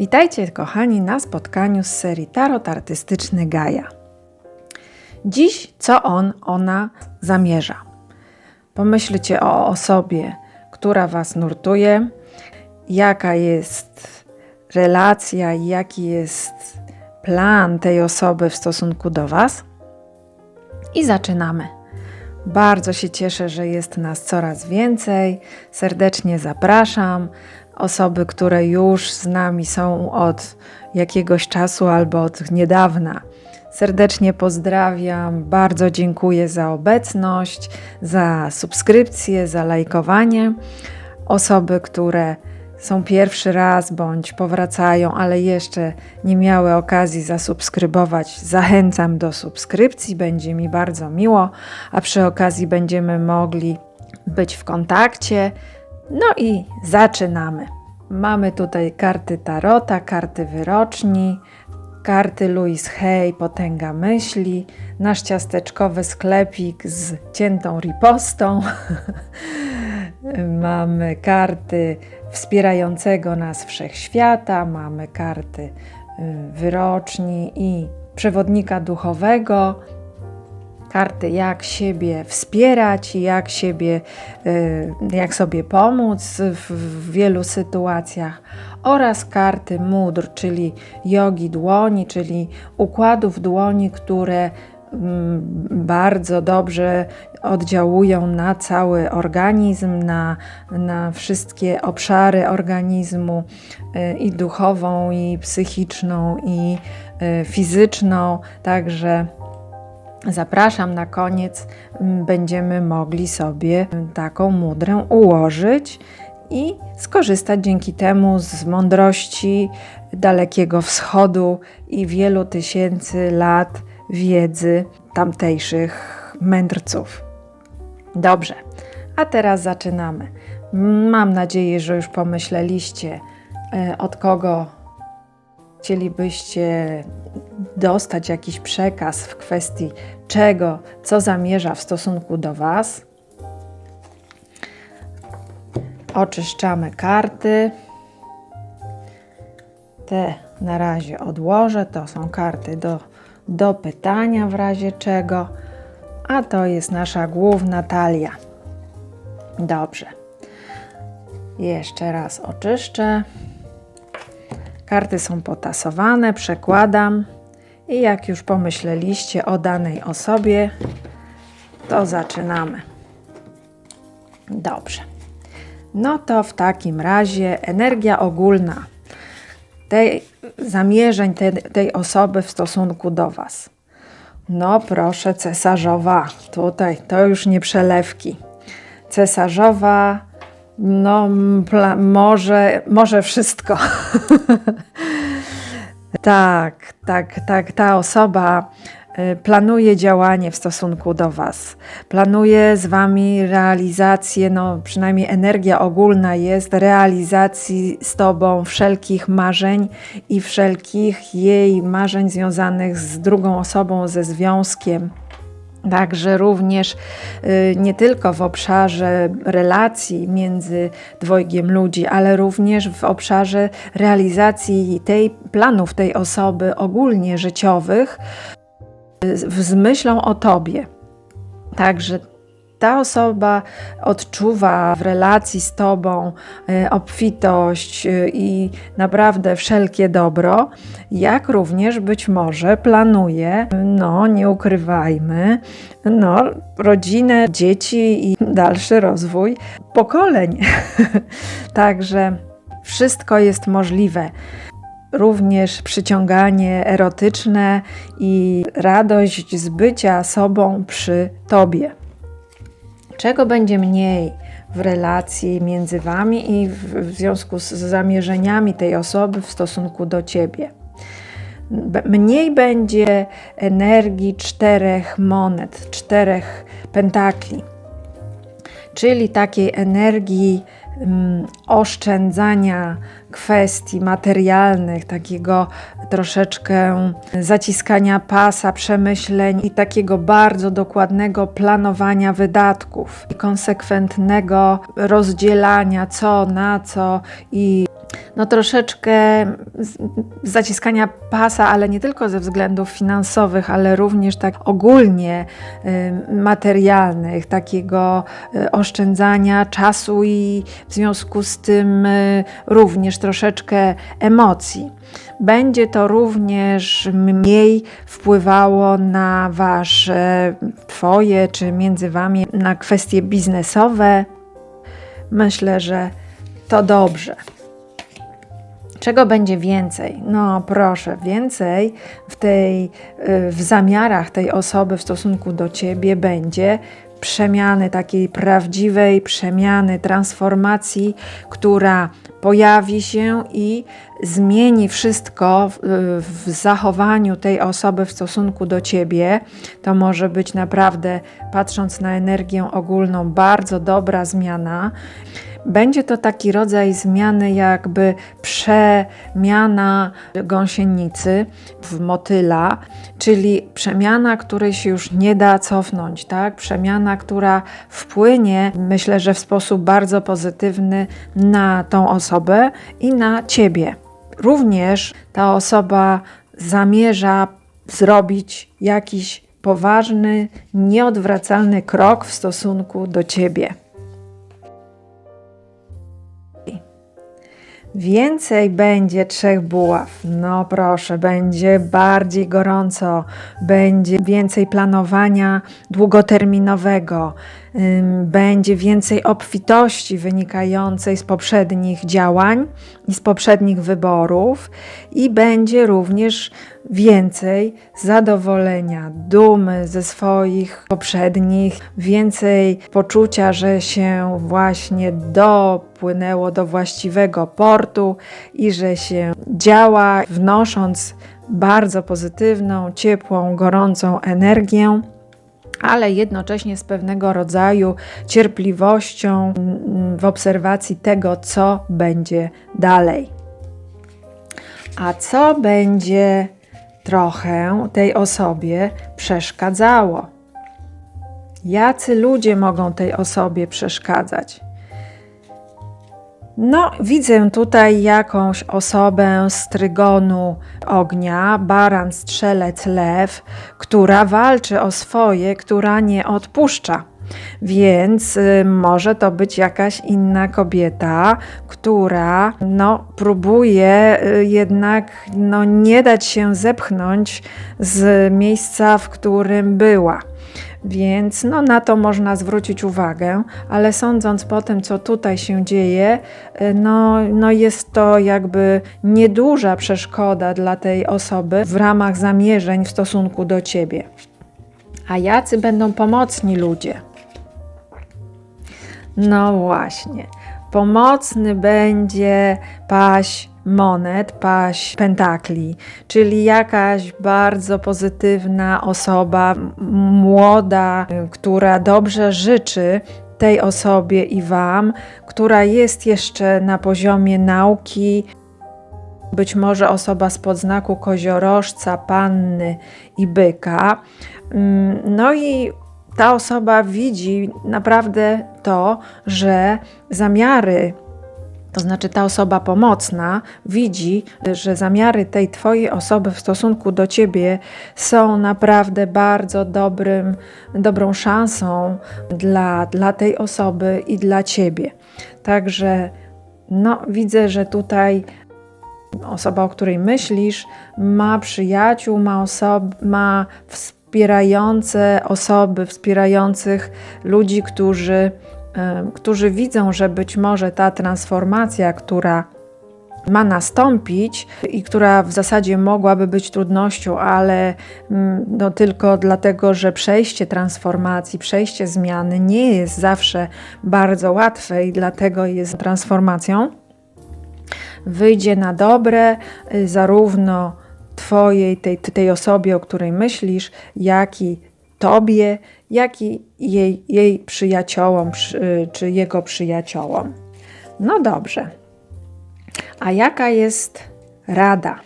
Witajcie, kochani, na spotkaniu z serii Tarot Artystyczny Gaja. Dziś, co on, ona zamierza? Pomyślcie o osobie, która Was nurtuje, jaka jest relacja, jaki jest plan tej osoby w stosunku do Was. I zaczynamy. Bardzo się cieszę, że jest nas coraz więcej. Serdecznie zapraszam. Osoby, które już z nami są od jakiegoś czasu albo od niedawna. Serdecznie pozdrawiam, bardzo dziękuję za obecność, za subskrypcję, za lajkowanie. Osoby, które są pierwszy raz bądź powracają, ale jeszcze nie miały okazji zasubskrybować, zachęcam do subskrypcji, będzie mi bardzo miło, a przy okazji będziemy mogli być w kontakcie. No i zaczynamy. Mamy tutaj karty Tarota, karty wyroczni, karty Louis Hay, Potęga Myśli, nasz ciasteczkowy sklepik z ciętą ripostą. mamy karty wspierającego nas wszechświata, mamy karty y, wyroczni i przewodnika duchowego, karty jak siebie wspierać, jak siebie, y, jak sobie pomóc w wielu sytuacjach oraz karty mudr, czyli jogi dłoni, czyli układów dłoni, które mm, bardzo dobrze oddziałują na cały organizm, na, na wszystkie obszary organizmu y, i duchową, i psychiczną, i y, fizyczną. Także zapraszam na koniec, będziemy mogli sobie taką mudrę ułożyć i skorzystać dzięki temu z mądrości Dalekiego Wschodu i wielu tysięcy lat wiedzy tamtejszych mędrców. Dobrze, a teraz zaczynamy. Mam nadzieję, że już pomyśleliście, e, od kogo chcielibyście dostać jakiś przekaz w kwestii czego, co zamierza w stosunku do Was. Oczyszczamy karty. Te na razie odłożę. To są karty do, do pytania w razie czego a to jest nasza główna talia. Dobrze. Jeszcze raz oczyszczę. Karty są potasowane, przekładam i jak już pomyśleliście o danej osobie, to zaczynamy. Dobrze. No to w takim razie energia ogólna tej zamierzeń tej, tej osoby w stosunku do Was. No proszę, cesarzowa. Tutaj to już nie przelewki. Cesarzowa, no może, może wszystko. tak, tak, tak. Ta osoba Y, planuje działanie w stosunku do Was, planuje z Wami realizację, no przynajmniej energia ogólna jest realizacji z Tobą wszelkich marzeń i wszelkich jej marzeń związanych z drugą osobą, ze związkiem. Także również y, nie tylko w obszarze relacji między dwojgiem ludzi, ale również w obszarze realizacji tej planów tej osoby ogólnie życiowych, z myślą o Tobie. Także ta osoba odczuwa w relacji z Tobą e, obfitość e, i naprawdę wszelkie dobro, jak również być może planuje, no nie ukrywajmy, no, rodzinę, dzieci i dalszy rozwój pokoleń. Także wszystko jest możliwe również przyciąganie erotyczne i radość z bycia sobą przy Tobie. Czego będzie mniej w relacji między Wami i w związku z zamierzeniami tej osoby w stosunku do Ciebie? Mniej będzie energii czterech monet, czterech pentakli, czyli takiej energii um, oszczędzania kwestii materialnych, takiego troszeczkę zaciskania pasa, przemyśleń i takiego bardzo dokładnego planowania wydatków i konsekwentnego rozdzielania co na co i no troszeczkę zaciskania pasa, ale nie tylko ze względów finansowych, ale również tak ogólnie y, materialnych, takiego y, oszczędzania czasu i w związku z tym y, również troszeczkę emocji. Będzie to również mniej wpływało na wasze, twoje czy między wami na kwestie biznesowe. Myślę, że to dobrze. Czego będzie więcej? No proszę, więcej w tej y, w zamiarach tej osoby w stosunku do ciebie będzie przemiany takiej prawdziwej przemiany, transformacji, która pojawi się i zmieni wszystko w, w zachowaniu tej osoby w stosunku do ciebie. To może być naprawdę, patrząc na energię ogólną, bardzo dobra zmiana. Będzie to taki rodzaj zmiany, jakby przemiana gąsienicy w motyla, czyli przemiana, której się już nie da cofnąć, tak? Przemiana, która wpłynie, myślę, że w sposób bardzo pozytywny na tą osobę i na ciebie. Również ta osoba zamierza zrobić jakiś poważny, nieodwracalny krok w stosunku do ciebie. Więcej będzie trzech buław. No proszę, będzie bardziej gorąco, będzie więcej planowania długoterminowego, będzie więcej obfitości wynikającej z poprzednich działań i z poprzednich wyborów, i będzie również więcej zadowolenia, dumy ze swoich poprzednich, więcej poczucia, że się właśnie dopłynęło do właściwego portu i że się działa, wnosząc bardzo pozytywną, ciepłą, gorącą energię ale jednocześnie z pewnego rodzaju cierpliwością mm, w obserwacji tego, co będzie dalej. A co będzie trochę tej osobie przeszkadzało? Jacy ludzie mogą tej osobie przeszkadzać? No, widzę tutaj jakąś osobę z trygonu ognia, baran, strzelec, lew, która walczy o swoje, która nie odpuszcza. Więc y, może to być jakaś inna kobieta, która no, próbuje y, jednak no, nie dać się zepchnąć z miejsca, w którym była. Więc no, na to można zwrócić uwagę, ale sądząc po tym, co tutaj się dzieje, y, no, no jest to jakby nieduża przeszkoda dla tej osoby w ramach zamierzeń w stosunku do ciebie. A jacy będą pomocni ludzie? No właśnie. Pomocny będzie paść monet, paść pentakli, czyli jakaś bardzo pozytywna osoba, młoda, która dobrze życzy tej osobie i Wam, która jest jeszcze na poziomie nauki, być może osoba z podznaku koziorożca, panny i byka. Mm, No i ta osoba widzi naprawdę to, że zamiary, to znaczy ta osoba pomocna, widzi, że zamiary tej Twojej osoby w stosunku do Ciebie są naprawdę bardzo dobrym, dobrą szansą dla, dla tej osoby i dla Ciebie. Także no, widzę, że tutaj osoba, o której myślisz, ma przyjaciół, ma, osob- ma wspierające osoby, wspierających ludzi, którzy, którzy widzą, że być może ta transformacja, która ma nastąpić i która w zasadzie mogłaby być trudnością, ale mm, no, tylko dlatego, że przejście transformacji, przejście zmiany nie jest zawsze bardzo łatwe i dlatego jest transformacją wyjdzie na dobre y, zarówno Twojej, tej, tej osobie, o której myślisz, jak i Tobie, jak i jej, jej przyjaciołom przy- czy jego przyjaciołom. No dobrze. A jaka jest rada?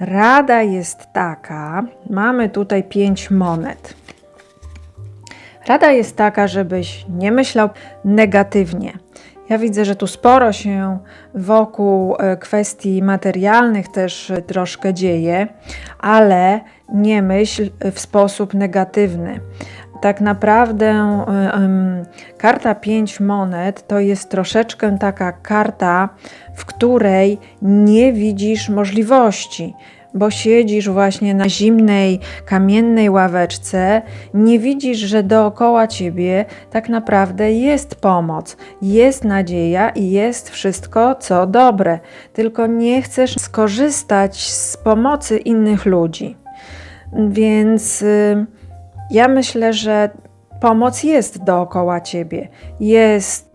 Rada jest taka, mamy tutaj pięć monet. Rada jest taka, żebyś nie myślał negatywnie. Ja widzę, że tu sporo się wokół e, kwestii materialnych też e, troszkę dzieje, ale nie myśl w sposób negatywny. Tak naprawdę karta 5 monet to jest troszeczkę taka karta, w której nie widzisz możliwości bo siedzisz właśnie na zimnej, kamiennej ławeczce, nie widzisz, że dookoła ciebie tak naprawdę jest pomoc, jest nadzieja i jest wszystko, co dobre, tylko nie chcesz skorzystać z pomocy innych ludzi. Więc y, ja myślę, że pomoc jest dookoła ciebie. Jest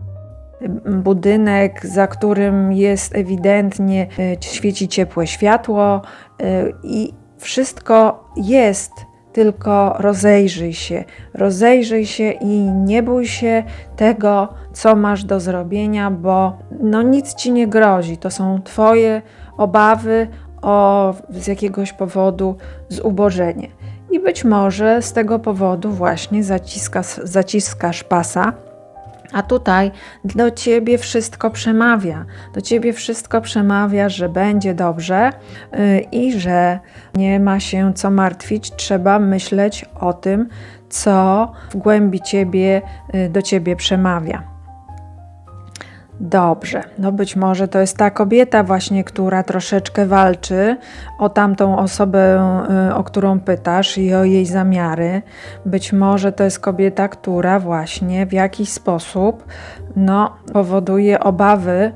budynek, za którym jest ewidentnie e, świeci ciepłe światło e, i wszystko jest, tylko rozejrzyj się. Rozejrzyj się i nie bój się tego, co masz do zrobienia, bo no nic ci nie grozi. To są twoje obawy o z jakiegoś powodu zubożenie. I być może z tego powodu właśnie zaciskasz, zaciskasz pasa a tutaj do ciebie wszystko przemawia. Do ciebie wszystko przemawia, że będzie dobrze yy, i że nie ma się co martwić. Trzeba myśleć o tym, co w głębi ciebie yy, do ciebie przemawia. Dobrze, no być może to jest ta kobieta właśnie, która troszeczkę walczy o tamtą osobę, y, o którą pytasz i o jej zamiary. Być może to jest kobieta, która właśnie w jakiś sposób no, powoduje obawy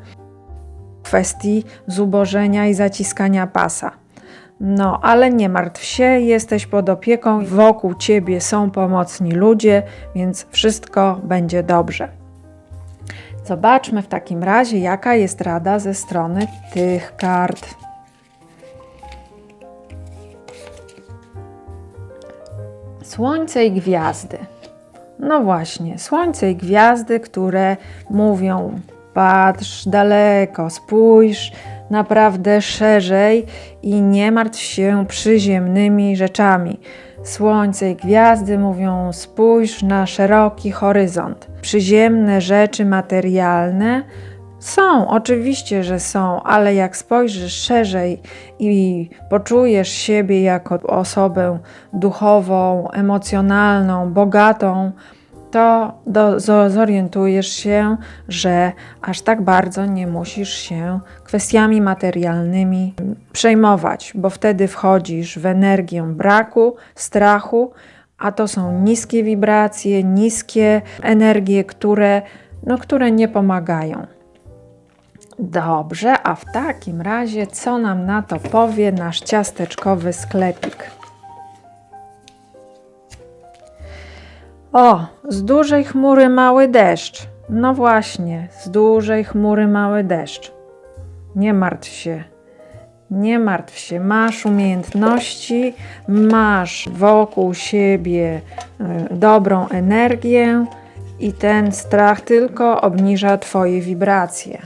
w kwestii zubożenia i zaciskania pasa. No, ale nie martw się, jesteś pod opieką, wokół ciebie są pomocni ludzie, więc wszystko będzie dobrze. Zobaczmy w takim razie, jaka jest rada ze strony tych kart. Słońce i gwiazdy. No właśnie, słońce i gwiazdy, które mówią: patrz daleko, spójrz naprawdę szerzej i nie martw się przyziemnymi rzeczami. Słońce i gwiazdy mówią: spójrz na szeroki horyzont. Przyziemne rzeczy materialne są, oczywiście, że są, ale jak spojrzysz szerzej i poczujesz siebie jako osobę duchową, emocjonalną, bogatą, to do, zorientujesz się, że aż tak bardzo nie musisz się kwestiami materialnymi przejmować, bo wtedy wchodzisz w energię braku, strachu, a to są niskie wibracje, niskie energie, które, no, które nie pomagają. Dobrze, a w takim razie co nam na to powie nasz ciasteczkowy sklepik? O, z dużej chmury mały deszcz. No właśnie, z dużej chmury mały deszcz. Nie martw się. Nie martw się, masz umiejętności, masz wokół siebie e, dobrą energię i ten strach tylko obniża Twoje wibracje.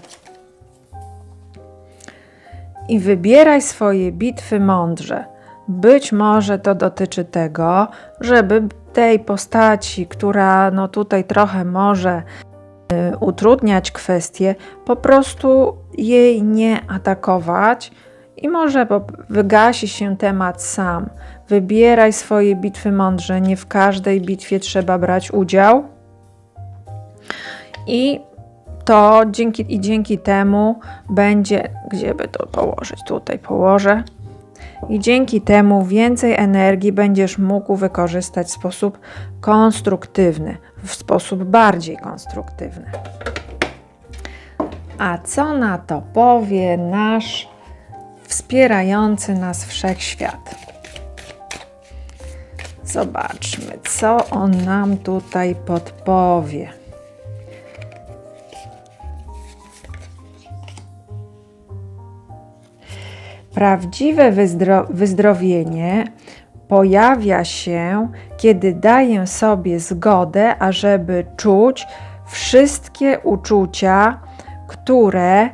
I wybieraj swoje bitwy mądrze. Być może to dotyczy tego, żeby tej postaci, która no tutaj trochę może y, utrudniać kwestię, po prostu jej nie atakować i może wygasi się temat sam. Wybieraj swoje bitwy mądrze, nie w każdej bitwie trzeba brać udział. I to dzięki, i dzięki temu będzie, gdzie by to położyć? Tutaj położę i dzięki temu więcej energii będziesz mógł wykorzystać w sposób konstruktywny, w sposób bardziej konstruktywny. A co na to powie nasz wspierający nas wszechświat? Zobaczmy, co on nam tutaj podpowie. Prawdziwe wyzdro wyzdrowienie pojawia się, kiedy daję sobie zgodę, ażeby czuć wszystkie uczucia, które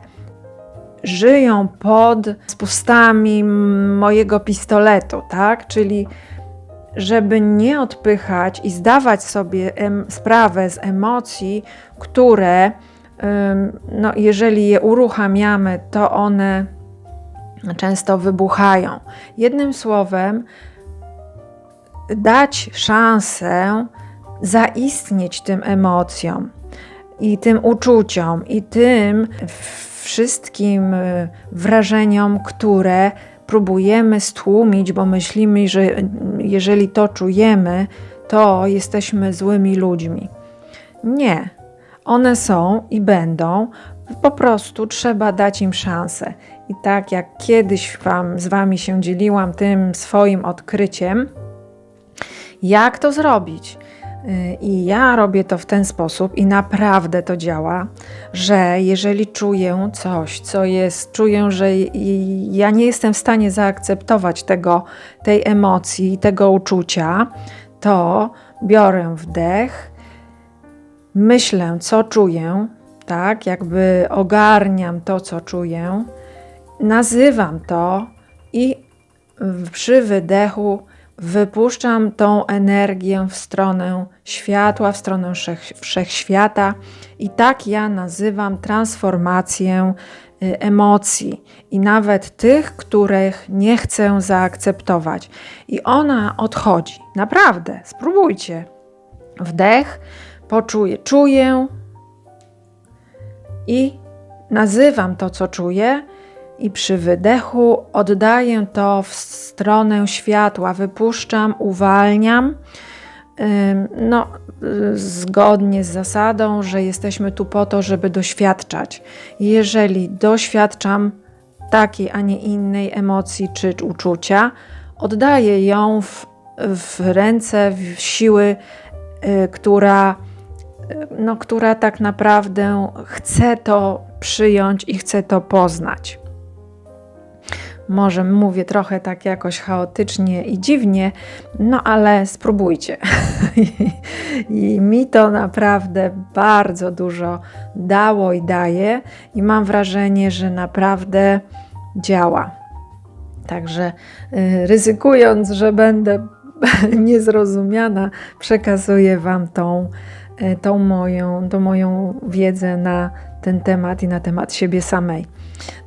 żyją pod spustami mojego pistoletu, tak? Czyli żeby nie odpychać i zdawać sobie sprawę z emocji, które, no, jeżeli je uruchamiamy, to one często wybuchają. Jednym słowem, dać szansę zaistnieć tym emocjom i tym uczuciom i tym wszystkim y, wrażeniom, które próbujemy stłumić, bo myślimy, że jeżeli to czujemy, to jesteśmy złymi ludźmi. Nie. One są i będą, po prostu trzeba dać im szansę. I tak jak kiedyś wam, z Wami się dzieliłam tym swoim odkryciem, jak to zrobić? Y, I ja robię to w ten sposób i naprawdę to działa, że jeżeli czuję coś, co jest, czuję, że ja nie jestem w stanie zaakceptować tego, tej emocji, tego uczucia, to biorę wdech, myślę, co czuję, tak, jakby ogarniam to, co czuję, nazywam to i przy wydechu wypuszczam tą energię w stronę światła, w stronę wszechświata i tak ja nazywam transformację y, emocji i nawet tych, których nie chcę zaakceptować. I ona odchodzi. Naprawdę, spróbujcie. Wdech, poczuję, czuję i nazywam to, co czuję i przy wydechu oddaję to w stronę światła, wypuszczam, uwalniam. No, zgodnie z zasadą, że jesteśmy tu po to, żeby doświadczać. Jeżeli doświadczam takiej, a nie innej emocji czy uczucia, oddaję ją w, w ręce w siły, y, która, y, no, która tak naprawdę chce to przyjąć i chce to poznać. Może mówię trochę tak jakoś chaotycznie i dziwnie, no ale spróbujcie. I, mi to naprawdę bardzo dużo dało i daje, i mam wrażenie, że naprawdę działa. Także y, ryzykując, że będę niezrozumiana, przekazuję Wam tą, y, tą, moją, tą moją wiedzę na ten temat i na temat siebie samej.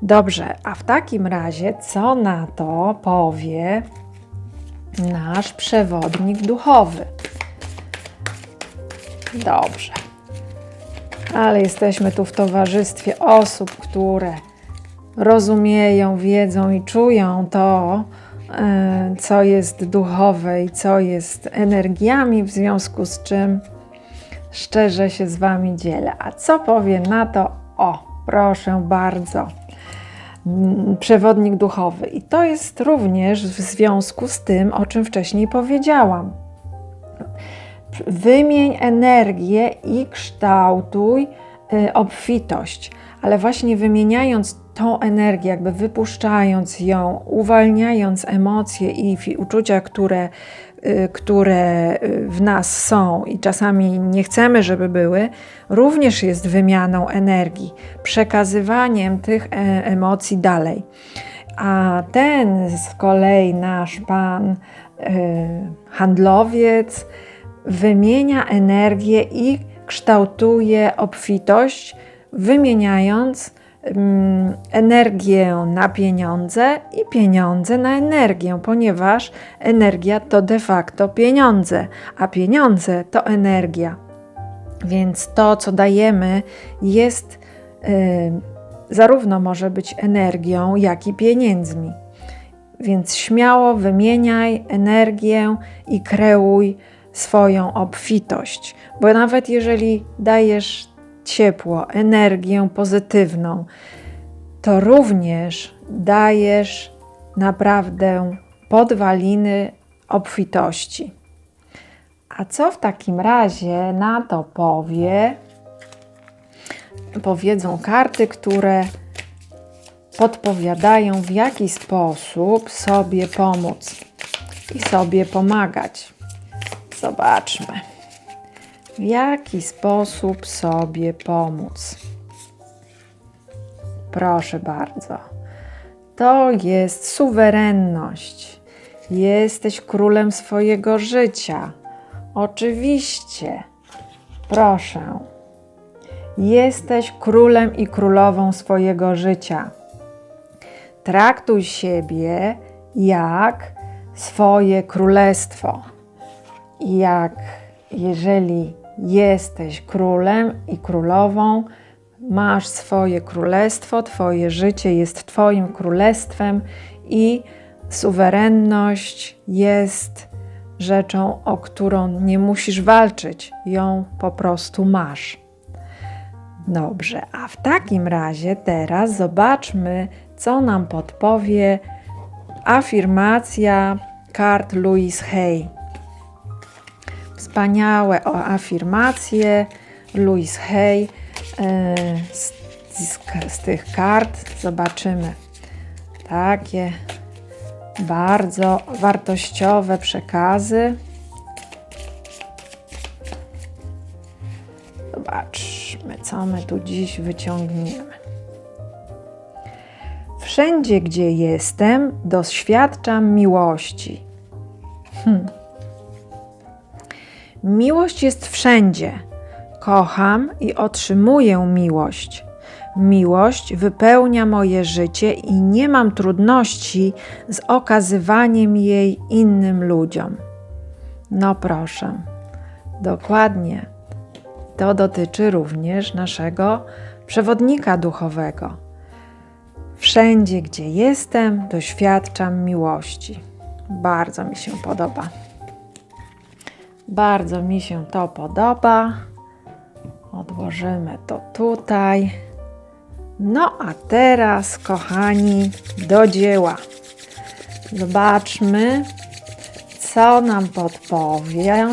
Dobrze, a w takim razie, co na to powie nasz przewodnik duchowy? Dobrze. Ale jesteśmy tu w towarzystwie osób, które rozumieją, wiedzą i czują to, e, co jest duchowe i co jest energiami, w związku z czym szczerze się z Wami dzielę. A co powie na to? O, proszę bardzo przewodnik duchowy. I to jest również w związku z tym, o czym wcześniej powiedziałam. Wymień energię i kształtuj y, obfitość, ale właśnie wymieniając tą energię, jakby wypuszczając ją, uwalniając emocje i uczucia, które które y, w nas są i czasami nie chcemy, żeby były, również jest wymianą energii, przekazywaniem tych e, emocji dalej. A ten z kolei nasz pan y, handlowiec wymienia energię i kształtuje obfitość, wymieniając energię na pieniądze i pieniądze na energię, ponieważ energia to de facto pieniądze, a pieniądze to energia. Więc to, co dajemy, jest zarówno może być energią, jak i pieniędzmi. Więc śmiało wymieniaj energię i kreuj swoją obfitość, bo nawet jeżeli dajesz ciepło, energię pozytywną, to również dajesz naprawdę podwaliny obfitości. A co w takim razie na to powie? Powiedzą karty, które podpowiadają, w jaki sposób sobie pomóc i sobie pomagać. Zobaczmy w jaki sposób sobie pomóc. Proszę bardzo. To jest suwerenność. Jesteś królem swojego życia. Oczywiście. Proszę. Jesteś królem i królową swojego życia. Traktuj siebie jak swoje królestwo. Jak jeżeli jesteś królem i królową, masz swoje królestwo, Twoje życie jest Twoim królestwem i suwerenność jest rzeczą, o którą nie musisz walczyć, ją po prostu masz. Dobrze, a w takim razie teraz zobaczmy, co nam podpowie afirmacja kart Louise Hay. Wspaniałe afirmacje Louise Hay e, z, z, z tych kart zobaczymy takie bardzo wartościowe przekazy. Zobaczmy, co my tu dziś wyciągniemy. Wszędzie, gdzie jestem, doświadczam miłości. Hmm. Miłość jest wszędzie. Kocham i otrzymuję miłość. Miłość wypełnia moje życie i nie mam trudności z okazywaniem jej innym ludziom. No proszę, dokładnie. To dotyczy również naszego przewodnika duchowego. Wszędzie, gdzie jestem, doświadczam miłości. Bardzo mi się podoba. Bardzo mi się to podoba. Odłożymy to tutaj. No a teraz, kochani, do dzieła. Zobaczmy, co nam podpowie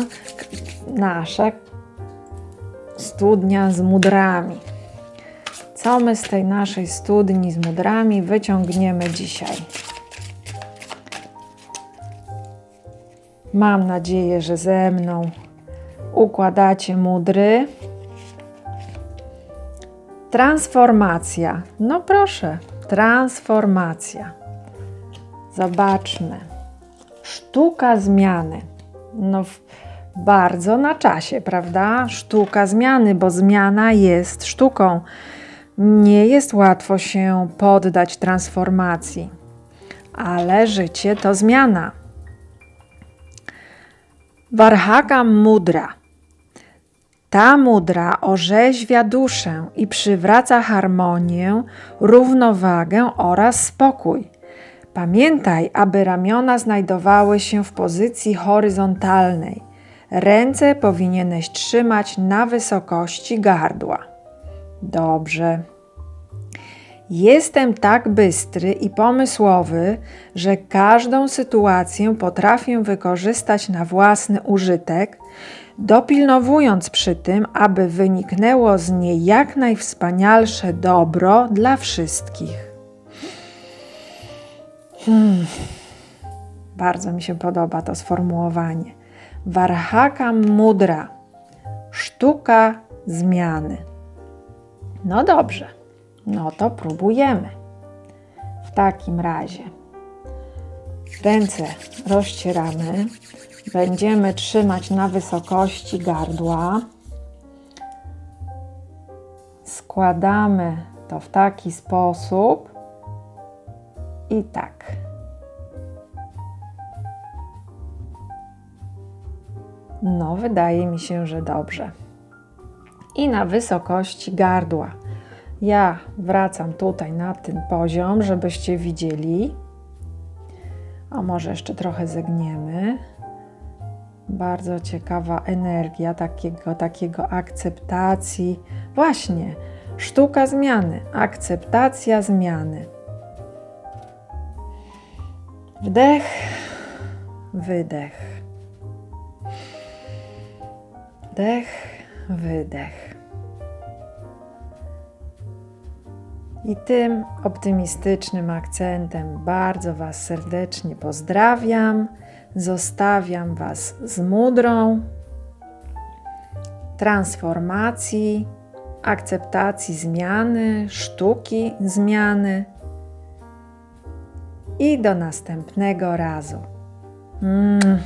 nasza studnia z mudrami. Co my z tej naszej studni z mudrami wyciągniemy dzisiaj? Mam nadzieję, że ze mną układacie mudry. Transformacja. No proszę, transformacja. Zobaczmy. Sztuka zmiany. No bardzo na czasie, prawda? Sztuka zmiany, bo zmiana jest sztuką. Nie jest łatwo się poddać transformacji, ale życie to zmiana. Warhaka mudra. Ta mudra orzeźwia duszę i przywraca harmonię, równowagę oraz spokój. Pamiętaj, aby ramiona znajdowały się w pozycji horyzontalnej. Ręce powinieneś trzymać na wysokości gardła. Dobrze. Jestem tak bystry i pomysłowy, że każdą sytuację potrafię wykorzystać na własny użytek, dopilnowując przy tym, aby wyniknęło z niej jak najwspanialsze dobro dla wszystkich. Hmm. Bardzo mi się podoba to sformułowanie. Warhaka mudra, sztuka zmiany. No dobrze. No to próbujemy. W takim razie ręce rozcieramy. Będziemy trzymać na wysokości gardła. Składamy to w taki sposób i tak. No, wydaje mi się, że dobrze. I na wysokości gardła. Ja wracam tutaj na ten poziom, żebyście widzieli. A może jeszcze trochę zegniemy. Bardzo ciekawa energia takiego, takiego akceptacji. Właśnie, sztuka zmiany, akceptacja zmiany. Wdech, wydech. Wdech, wydech. I tym optymistycznym akcentem bardzo Was serdecznie pozdrawiam. Zostawiam Was z mudrą transformacji, akceptacji zmiany, sztuki zmiany. I do następnego razu. Mm,